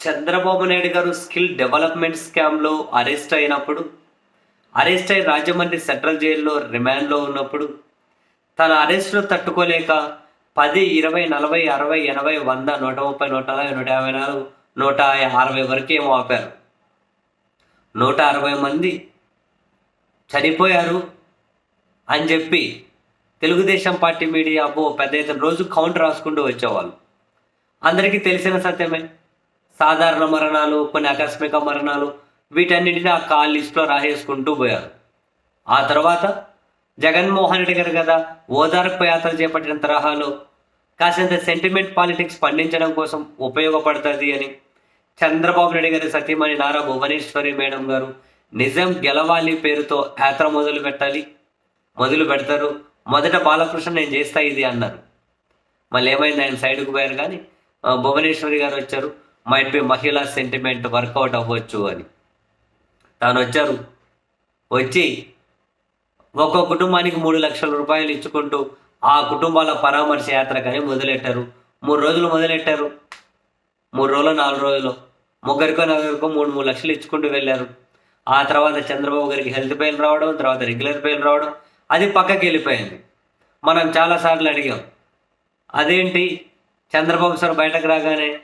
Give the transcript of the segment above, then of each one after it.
చంద్రబాబు నాయుడు గారు skill development స్కామ్లో arrest అయినప్పుడు అరెస్ట్ అయి రాజమండ్రి సెంట్రల్ జైల్లో రిమాండ్లో ఉన్నప్పుడు తన అరెస్ట్ను తట్టుకోలేక పది ఇరవై నలభై అరవై ఎనభై వంద నూట ముప్పై నూట నలభై నూట యాభై నాలుగు నూట అరవై వరకు ఏమో ఆపారు. నూట అరవై మంది చనిపోయారు అని చెప్పి తెలుగుదేశం పార్టీ మీడియా అబ్బో పెద్ద ఎత్తున రోజు కౌంటర్ రాసుకుంటూ వచ్చేవాళ్ళు. అందరికీ తెలిసిన సత్యమే. సాధారణ మరణాలు కొన్ని ఆకస్మిక మరణాలు వీటన్నిటిని ఆ కాల్ లిస్ట్లో రాసేసుకుంటూ పోయారు. ఆ తర్వాత జగన్మోహన్ రెడ్డి గారు కదా ఓదార్పు యాత్ర చేపట్టిన తరహాలో కాసింత సెంటిమెంట్ పాలిటిక్స్ పండించడం కోసం ఉపయోగపడుతుంది అని చంద్రబాబు నాయుడు గారి సతీమణి నారా భువనేశ్వరి మేడం గారు నిజం గెలవాలి పేరుతో యాత్ర మొదలు పెట్టాలి మొదలు పెడతారు. మొదట బాలకృష్ణ నేను చేస్తా ఇది అన్నారు. మళ్ళీ ఏమైంది ఆయన సైడ్కు పోయారు కానీ భువనేశ్వరి గారు వచ్చారు. మైట్ బి మహిళా సెంటిమెంట్ వర్కౌట్ అవ్వచ్చు అని. తాను వచ్చారు వచ్చి ఒక్కో కుటుంబానికి మూడు లక్షల రూపాయలు ఇచ్చుకుంటూ ఆ కుటుంబాల పరామర్శ యాత్రకని మొదలెట్టారు. మూడు రోజులు మొదలెట్టారు. మూడు రోజులు నాలుగు రోజులు. ముగ్గురికో నలుగురికో మూడు మూడు లక్షలు ఇచ్చుకుంటూ వెళ్ళారు. ఆ తర్వాత చంద్రబాబు గారికి హెల్త్ పెయిన్ రావడం తర్వాత రెగ్యులర్ పెయిన్ రావడం అది పక్కకి వెళ్ళిపోయింది. మనం చాలాసార్లు అడిగాం అదేంటి? చంద్రబాబు సార్ బయటకు రాగానే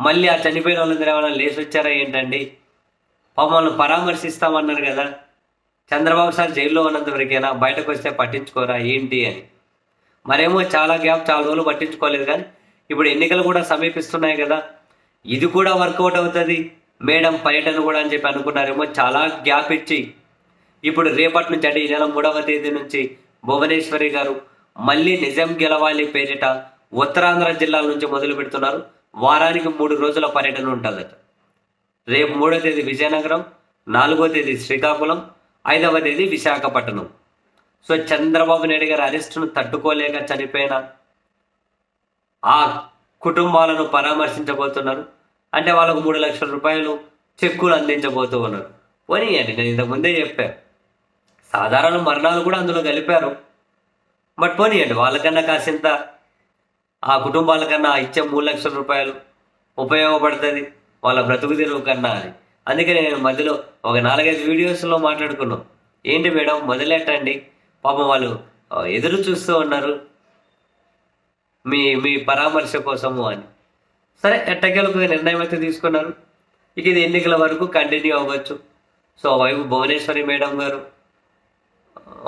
మళ్ళీ ఆ చనిపోయిన వాళ్ళందరూ ఏమైనా లేచి వచ్చారా ఏంటండి? మమ్మల్ని పరామర్శిస్తామన్నారు కదా. చంద్రబాబు సార్ జైల్లో ఉన్నంత వరకేనా బయటకు వస్తే పట్టించుకోరా ఏంటి అని. మరేమో చాలా గ్యాప్ చాలా రోజులు పట్టించుకోలేదు కానీ ఇప్పుడు ఎన్నికలు కూడా సమీపిస్తున్నాయి కదా. ఇది కూడా వర్కౌట్ అవుతుంది. మేడం పర్యటన కూడా అని చెప్పి అనుకున్నారేమో చాలా గ్యాప్ ఇచ్చి. ఇప్పుడు రేపటి నుంచి అంటే ఈ నెల మూడవ తేదీ నుంచి భువనేశ్వరి గారు మళ్ళీ నిజం గెలవాలి పేరిట ఉత్తరాంధ్ర జిల్లాల నుంచి మొదలు పెడుతున్నారు. వారానికి మూడు రోజుల పర్యటన ఉంటుందట. రేపు మూడో తేదీ విజయనగరం నాలుగో తేదీ శ్రీకాకుళం ఐదవ తేదీ విశాఖపట్నం. సో చంద్రబాబు నాయుడు గారి అరెస్టును తట్టుకోలేక చనిపోయిన ఆ కుటుంబాలను పరామర్శించబోతున్నారు. అంటే వాళ్ళకు మూడు లక్షల రూపాయలు చెక్కులు అందించబోతూ ఉన్నారు. పోనీయండి నేను ఇంతకు ముందే చెప్పాను సాధారణ మరణాలు కూడా అందులో కలిపారు బట్ పోనీయండి వాళ్ళకన్నా కాసింత ఆ కుటుంబాల కన్నా ఇచ్చే మూడు లక్షల రూపాయలు ఉపయోగపడుతుంది వాళ్ళ బ్రతుకు తెరువు కన్నా అని. అందుకే నేను మధ్యలో ఒక నాలుగైదు వీడియోస్లో మాట్లాడుకున్నాం. ఏంటి మేడం మొదలెట్టండి. పాపం వాళ్ళు ఎదురు చూస్తూ ఉన్నారు. మీ మీ పరామర్శ కోసము అని. సరే ఎట్టకేలకు నిర్ణయం అయితే తీసుకున్నారు. ఇక ఇది ఎన్నికల వరకు కంటిన్యూ అవ్వచ్చు. సో వైపు భువనేశ్వరి మేడం గారు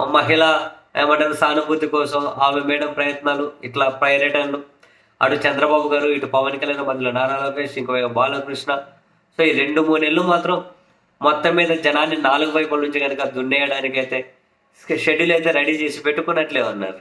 మహిళ ఏమంటారు? సానుభూతి కోసం ఆమె మేడం ప్రయత్నాలు ఇట్లా పర్యటనలు. అటు చంద్రబాబు గారు ఇటు పవన్ కళ్యాణ్ మధ్యలో నారా లోకేష్ ఇంకో బాలకృష్ణ. సో ఈ రెండు మూడు నెలలు మాత్రం మొత్తం మీద జనాన్ని నాలుగు వైపుల నుంచి కనుక దున్నేయడానికైతే షెడ్యూల్ అయితే రెడీ చేసి పెట్టుకున్నట్లే ఉన్నారు.